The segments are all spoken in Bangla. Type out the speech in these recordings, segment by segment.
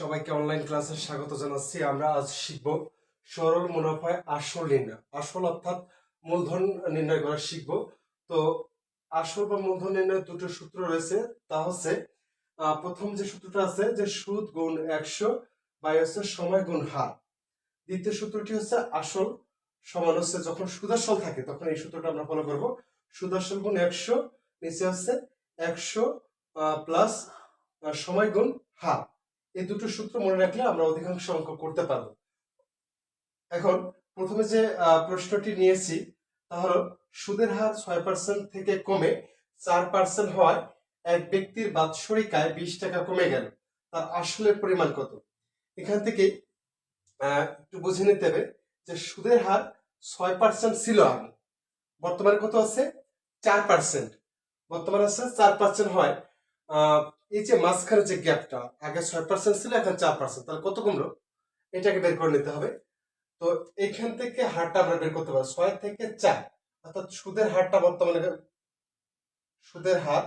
সবাইকে অনলাইন ক্লাসে স্বাগত জানাচ্ছি। আমরা আজ শিখব সরল মুনাফায় আসল নির্ণয়। আসল অর্থাৎ মূলধন নির্ণয় করা শিখব। তো আসল বা মূলধন নির্ণয়ের দুটো সূত্র রয়েছে। তা হচ্ছে প্রথম যে সূত্রটা আছে যে সুদ গুণ একশো বাই হচ্ছে সময় গুণ হার। দ্বিতীয় সূত্রটি হচ্ছে আসল সমান হচ্ছে যখন সুদাসল থাকে, তখন এই সূত্রটা আমরা ফলো করব। সুদাসল গুণ একশো, নিচে হচ্ছে একশো প্লাস সময় গুণ হার। এই দুটো সূত্র মনে রাখলে আমরা অধিকাংশ অঙ্ক করতে পারব। এখন প্রথমে যে প্রশ্নটি নিয়েছি, তা হলো, সুদের হার ছয় পার্সেন্ট থেকে কমে চার পার্সেন্ট হওয়ায় এক ব্যক্তির বাৎসরিক আয় বিশ টাকা কমে গেল। তার আসলের পরিমাণ কত? এখান থেকে একটু বুঝে নিতে হবে যে সুদের হার ছয় পার্সেন্ট ছিল আগে। বর্তমানে কত আছে? চার পার্সেন্ট বর্তমানে আছে চার পার্সেন্ট হয় এই যে মাঝখানে যে গ্যাপটা, আগে ছয় পার্সেন্ট ছিল, এখন চার পার্সেন্ট তাহলে কত কমলো? এটাকে বের করে নিতে হবে। তো এখান থেকে হারটা আমরা বের করতে পারব, ছয় থেকে চার। অর্থাৎ সুদের হারটা বর্তমানে সুদের হার,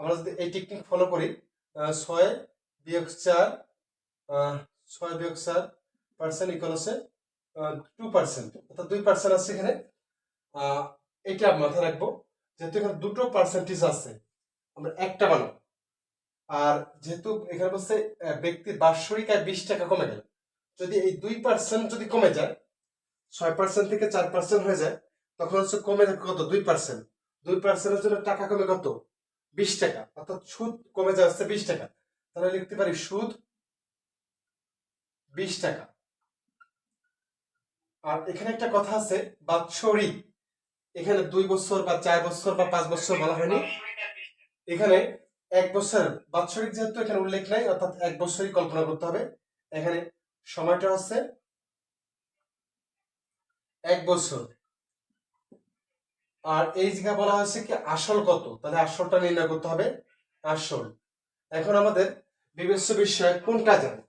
আমরা যদি এই টেকনিক ফলো করি ছয় বিয়োগ চার ছয় বিয়োগ চার পার্সেন্ট ইকুয়াল আছে টু পার্সেন্ট অর্থাৎ দুই পার্সেন্ট আছে এখানে। এটা মাথায় রাখব, যেহেতু এখানে দুটো পার্সেন্টেজ আছে আমরা একটা বানাবো। আর যেহেতু এখানে বলছে ব্যক্তির বাৎসরিক আয় বিশ টাকা কমে গেল। যদি এই দুই পার্সেন্ট যদি কমে যায়, ছয় পার্সেন্ট থেকে চার পার্সেন্ট হয়ে যায়, তখন হচ্ছে কমে যাবে কত? দুই পার্সেন্ট দুই পার্সেন্টের জন্য টাকা কমে কত? বিশ টাকা। অর্থাৎ সুদ কমে যাচ্ছে বিশ টাকা। তাহলে লিখতে পারি সুদ বিশ টাকা। আর এখানে একটা কথা আছে, বাৎসরিক। এখানে দুই বছর বা চার বছর বা পাঁচ বছর বলা হয়নি। এখানে এক বছর বাৎসরিক যেহেতু এখানে উল্লেখ নাই, অর্থাৎ এক বছরই কল্পনা করতে হবে। এখানে সময়টা হচ্ছে এক বছর। আর এই জায়গা বলা হয়েছে কি, আসল কত? তাহলে আসলটা নির্ণয় করতে হবে, আসল। এখন আমাদের বিবেচ্য বিষয় কোনটা যাবে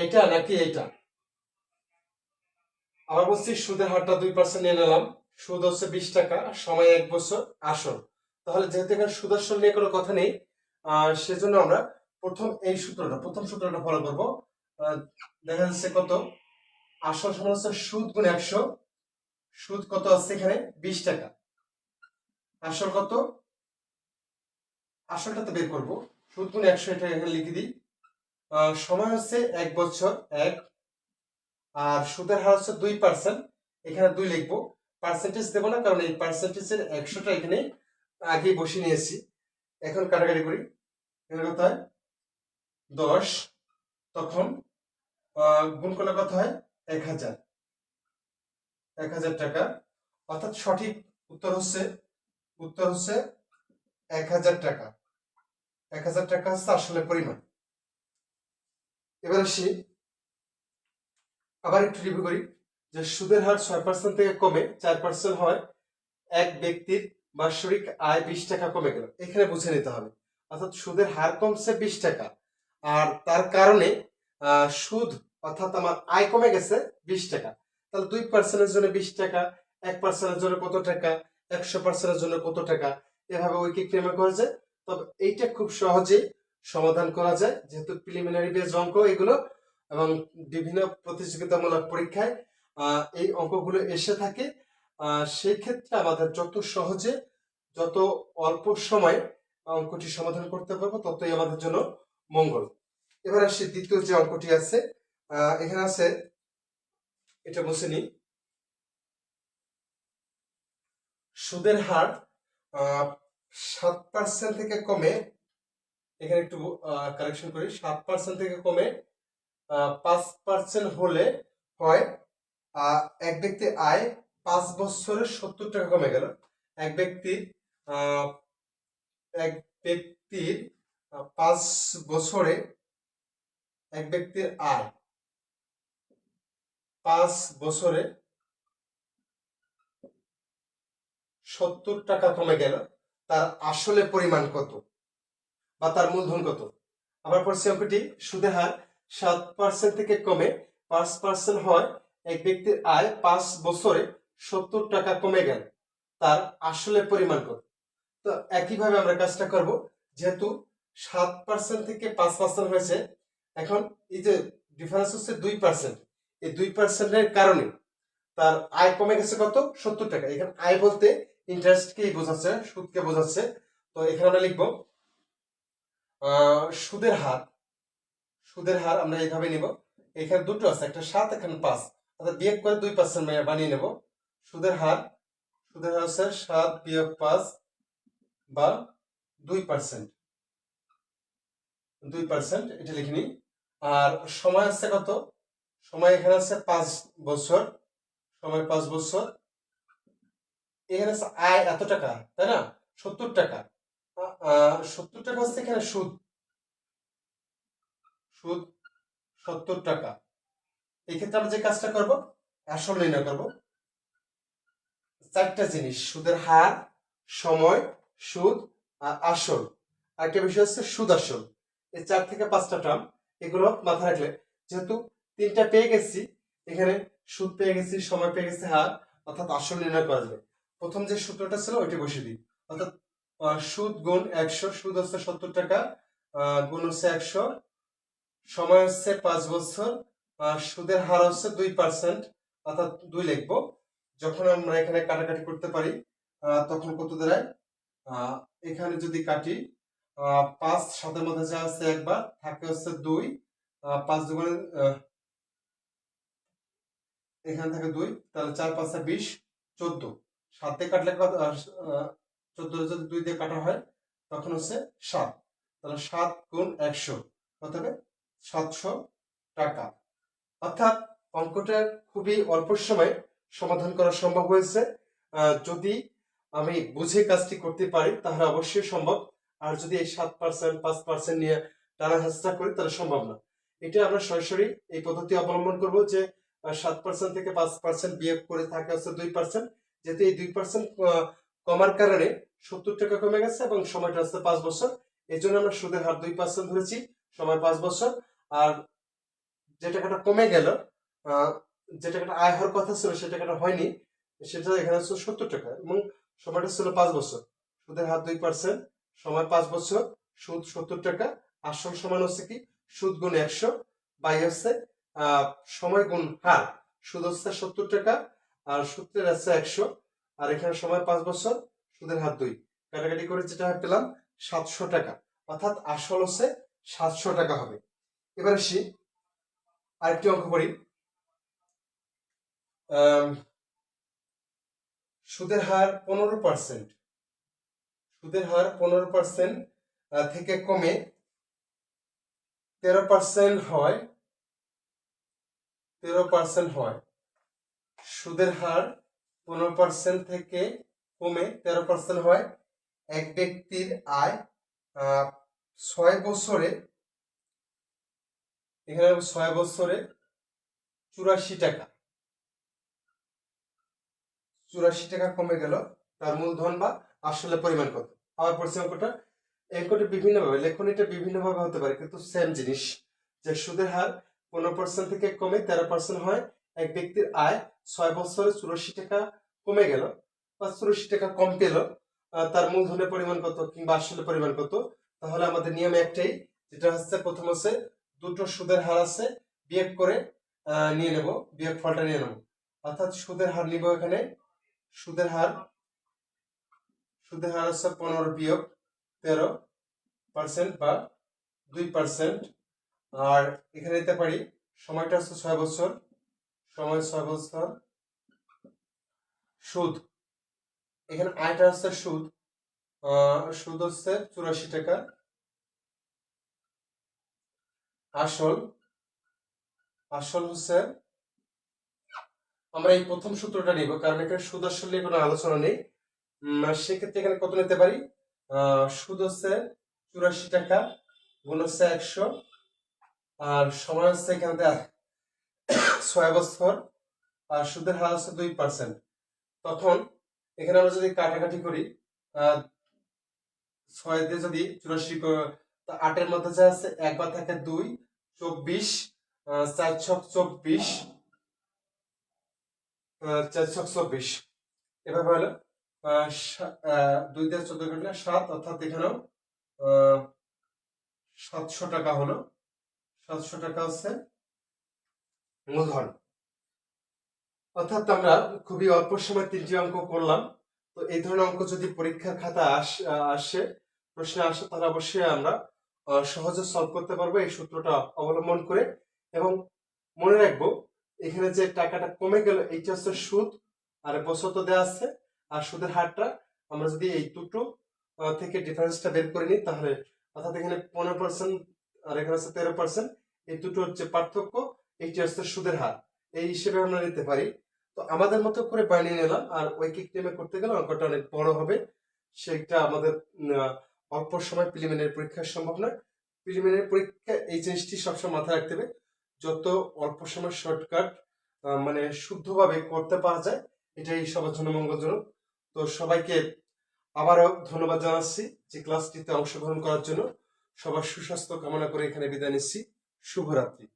এইটা নাকি এইটা আবার বলছি, সুদের হারটা দুই পার্সেন্ট নিয়ে নিলাম। সুদ হচ্ছে বিশ টাকা, সময় এক বছর, আসল। তাহলে যেহেতু এখানে সুদ আসল নিয়ে কোনো কথা নেই সেজন্য আমরা প্রথম এই সূত্রটা, প্রথম সূত্রটা ফলো করব। দেখা যাচ্ছে কত? আসল সমান হচ্ছে সুদ গুণ একশো। সুদ কত আছে এখানে? বিশ টাকা। আসল কত? আসলটা তো বের করব। সুদ গুণ একশো এটা এখানে লিখে দিই। সময় হচ্ছে এক বছর, এক। আর সুদের হার হচ্ছে দুই পার্সেন্ট এখানে দুই লিখব। পার্সেন্টেজ দেবো না, কারণ এই পার্সেন্টেজের একশোটা এখানে আগে বসিয়ে নিয়েছি। এখন কাটাকাটি করি। এখানে হয় দশ, তখন গুণ করলে কত হয়? এক হাজার। এক হাজার টাকা। অর্থাৎ সঠিক উত্তর হচ্ছে উত্তর হচ্ছে এক হাজার টাকা। এক হাজার টাকা হচ্ছে আসলে পরিমাণ। এবার আসি। আবার একটু রিভিউ করি যে সুদের হার ছয় পার্সেন্ট থেকে কমে চার পার্সেন্ট হয় এক ব্যক্তির বাৎসরিক আয় বিশ টাকা কমে গেল। এখানে বুঝে নিতে হবে। অর্থাৎ সুদের হার কমছে বিশ টাকা। আর তার কারণে সুদ অর্থাৎ আমার আয় কমে গেছে বিশ টাকা। তাহলে দুই পার্সেন্টের জন্য বিশ টাকা, এক পার্সেন্টের জন্য কত টাকা, একশো পার্সেন্টের জন্য কত টাকা, এভাবে ঐকিক ক্রমে করা যায়। তবে এইটা খুব সহজেই সমাধান করা যায়। যেহেতু প্রিলিমিনারি বেজ অঙ্ক এগুলো এবং বিভিন্ন প্রতিযোগিতামূলক পরীক্ষায় এই অঙ্কগুলো এসে থাকে। সেই ক্ষেত্রে আমাদের যত সহজে, যত অল্প সময়ে অঙ্কটি সমাধান করতে পারব, ততই আমাদের জন্য মঙ্গল। এবার আসি দ্বিতীয় যে অঙ্কটি আছে এখানে আছে, এটা বসে নি সুদের হার সাত পার্সেন্ট থেকে কমে, এখানে একটু কারেকশন করি, সাত পার্সেন্ট থেকে কমে পাঁচ পার্সেন্ট হলে হয় এক ব্যক্তি আয় পাঁচ বছরে সত্তর টাকা কমে গেল। এক ব্যক্তির এক ব্যক্তির পাঁচ বছরে এক ব্যক্তির আয়। পাঁচ বছরে সত্তর টাকা কমে গেল। তার আসলে পরিমাণ কত? বা তার মূলধন কত? আবার পড়ছি অঙ্কটি সুদের হার সাত পার্সেন্ট থেকে কমে পাঁচ পার্সেন্ট হয় এক ব্যক্তির আয় পাঁচ বছরে সত্তর টাকা কমে গেল। তার আসলে পরিমাণ কত? তো একইভাবে আমরা কাজটা করব, যেহেতু সাত পার্সেন্ট থেকে পাঁচ পার্সেন্ট হয়েছে, এখন এই যে ডিফারেন্স হচ্ছে দুই পার্সেন্ট এই দুই পার্সেন্টের কারণে তার আয় কমে গেছে কত? সত্তর টাকা। এখানে আয় বলতে ইন্টারেস্টকেই বোঝাচ্ছে, সুদকে বোঝাচ্ছে। তো এখানে আমরা লিখব সুদের হার। সুদের হার আমরা এইভাবে নিব। এখানে দুটো আছে, একটা সাত, এখানে পাঁচ। অর্থাৎ করে দুই পার্সেন্ট বানিয়ে নেব। সুদের হার সুদের হার হচ্ছে সাত বিয়োগ পাঁচ বা দুই পার্সেন্ট। দুই পার্সেন্ট, এটা লিখে নিই। আর সময় আছে কত? সময় এখানে আছে পাঁচ বছর। সময় পাঁচ বছর। এখানে আছে আয় এত টাকা, তাই না? সত্তর টাকা। সত্তর টাকা হচ্ছে এখানে সুদ। সুদ সত্তর টাকা। এক্ষেত্রে আমরা যে কাজটা করব, আসল নির্ণয় করব। চারটা জিনিস, সুদের হার, সময়, সুদ, আর আসল। আরেকটা বিষয় হচ্ছে সুদ আসল। এই চার থেকে পাঁচটা টার্ম এগুলো মাথায় রাখলে, যেহেতু তিনটা পেয়ে গেছি, এখানে সুদ পেয়ে গেছি, সময় পেয়ে গেছি, হার, অর্থাৎ আসল নির্ণয় করা যাবে। প্রথম যে সূত্রটা ছিল, ওইটা বসিয়ে দিই। অর্থাৎ সুদ গুণ একশো, সুদ হচ্ছে সত্তর টাকা গুণ হচ্ছে একশো, সময় হচ্ছে পাঁচ বছর সুদের হার হচ্ছে দুই পার্সেন্ট অর্থাৎ দুই লিখব। যখন আমরা এখানে কাটাকাটি করতে পারি তখন কত দাঁড়ায়? এখানে যদি কাটি পাঁচ সাতের মধ্যে যা আছে একবার, থাকে হচ্ছে দুই পাঁচ দুগুণে এখানে থাকে দুই, তাহলে চার পাঁচটা বিশ, চোদ্দ। সাতে কাটলে চোদ্দ যদি দুই দিয়ে কাটা হয়, তখন হচ্ছে সাত। তাহলে সাত গুণ একশো, কত হবে? সাতশো টাকা। অর্থাৎ অঙ্কটা খুবই অল্প সময়ে সমাধান করা সম্ভব হয়েছে। যদি আমি বুঝে কাজটি করতে পারি, তাহলে অবশ্যই সম্ভব। আর যদি এই সাত পার্সেন্ট পাঁচ পার্সেন্ট নিয়ে টানা হেঁচড়া করি, তাহলে সম্ভব না। এটা আমরা সরাসরি এই পদ্ধতি অবলম্বন করব যে সাত পার্সেন্ট থেকে পাঁচ পার্সেন্ট বিয়োগ করে থাকে হচ্ছে দুই পার্সেন্ট যেহেতু এই দুই পার্সেন্ট কমার কারণে সত্তর টাকা কমে গেছে এবং সময়টা হচ্ছে পাঁচ বছর। এই জন্য আমরা সুদের হার দুই পার্সেন্ট ধরেছি, সময় পাঁচ বছর। আর যে টাকাটা কমে গেল যে টাকাটা আয় হওয়ার কথা ছিল সে টাকাটা হয়নি, সেটা এখানে হচ্ছে সত্তর টাকা। এবং সময়টা ছিল পাঁচ বছর। সুদের হার দুই পার্সেন্ট সময় পাঁচ বছর, সুদ সত্তর টাকা, আসল সমান হচ্ছে কি? সুদ গুণ একশো, বাই হচ্ছে সময় গুণ হার। সুদ হচ্ছে সত্তর টাকা, আর সূত্রের আছে একশো, আর এখানে সময় পাঁচ বছর, সুদের হার দুই। কাটাকাটি করে যেটা পেলাম, সাতশো টাকা। অর্থাৎ আসল হচ্ছে সাতশো টাকা হবে। এবার আসি আরেকটি অঙ্ক করি সুদের হার পনেরো পার্সেন্ট সুদের হার পনেরো পার্সেন্ট থেকে কমে তেরো পার্সেন্ট হয়। তেরো পার্সেন্ট হয়। সুদের হার পনেরো পার্সেন্ট থেকে কমে তেরো পার্সেন্ট হয়। এক ব্যক্তির আয় ছয় বছরে, এখানে ছয় বছরে চুরাশি টাকা। চুরাশি টাকা কমে গেল, তার মূলধন বা আসলে পরিমাণ কত? আবার পড়ছি অঙ্কটা অঙ্কটা বিভিন্নভাবে লেখনীটা বিভিন্নভাবে হতে পারে, কিন্তু সেম জিনিস, যে সুদের হার পনেরো পার্সেন্ট থেকে কমে তেরো পার্সেন্ট হয়, এক ব্যক্তির আয় ছয় বছরে চুরাশি টাকা কমে গেল, বা চুরাশি টাকা কম পেল তার মূলধনের পরিমাণ কত কিংবা আসলে পরিমাণ কত? তাহলে আমাদের নিয়ম একটাই, যেটা হচ্ছে প্রথম হচ্ছে দুটো সুদের হার আছে, বিয়োগ করে নিয়ে নেব বিয়োগ ফলটা নিয়ে নেব। অর্থাৎ সুদের হার নিব এখানে সুদের হার সুদের হার হচ্ছে পনেরো বিয়োগ তেরো পার্সেন্ট বা দুই পার্সেন্ট আর এখানে নিতে পারি, সময়টা হচ্ছে ছয় বছর, সময় ছয় বছর। সুদ, এখানে আয়টা হচ্ছে সুদ সুদ হচ্ছে চুরাশি টাকা। আসল আসল হচ্ছে আমরা এই প্রথম সূত্রটা নিব, কারণ এখানে সুদ আসলে কোনো আলোচনা নেই। সেক্ষেত্রে এখানে কত নিতে পারি? সুদ হচ্ছে চুরাশি টাকা, গুণ হচ্ছে একশো, আর সময় হচ্ছে এখানে ছয় বছর, আর সুদের হার হচ্ছে দুই পার্সেন্ট তখন এখানে আমরা যদি কাটাকাটি করি ছয় দিয়ে যদি চুরাশি আটের মধ্যে যা আছে একবার থাকে দুই, চব্বিশ চার ছক চব্বিশ আহ, চার ছক চব্বিশ এভাবে হলো দুই দিয়ে চোদ্দ কাটলে সাত অর্থাৎ এখানেও সাতশো টাকা হলো। সাতশো টাকা আছে মূলধন। অর্থাৎ আমরা খুবই অল্প সময় তিনটি অঙ্ক করলাম। তো এই ধরনের অঙ্ক যদি পরীক্ষার খাতা আস- প্রশ্নে আসে তাহলে অবশ্যই আমরা সহজে সলভ করতে পারব এই সূত্রটা অবলম্বন করে। এবং মনে রাখব এখানে যে টাকাটা কমে গেল, এইটা হচ্ছে সুদ, আর বছর তো দেওয়া আছে, আর সুদের হারটা আমরা যদি এই দুটো থেকে ডিফারেন্সটা বের করে নিই, তাহলে অর্থাৎ এখানে পনেরো পার্সেন্ট আর এখানে হচ্ছে তেরো পার্সেন্ট এই দুটো হচ্ছে পার্থক্য, এইটি হচ্ছে সুদের হার। এই হিসেবে আমরা নিতে পারি। তো আমাদের মতো করে বানিয়ে নিলাম, আর ঐকিক নেমে করতে গেলে অঙ্কটা অনেক বড় হবে। সেটা আমাদের অল্প সময় প্রিলিমিনারি পরীক্ষা সম্ভব নয়। প্রিলিমিনারি পরীক্ষা এই জিনিসটি সবসময় মাথায় রাখতে হবে। যত অল্প সময় শর্টকাট মানে শুদ্ধভাবে করতে পারা যায়, এটাই সবার জন্য মঙ্গলজনক। তো সবাইকে আবারও ধন্যবাদ জানাচ্ছি যে ক্লাসটিতে অংশগ্রহণ করার জন্য। সবার সুস্বাস্থ্য কামনা করে এখানে বিদায় নিচ্ছি। শুভরাত্রি।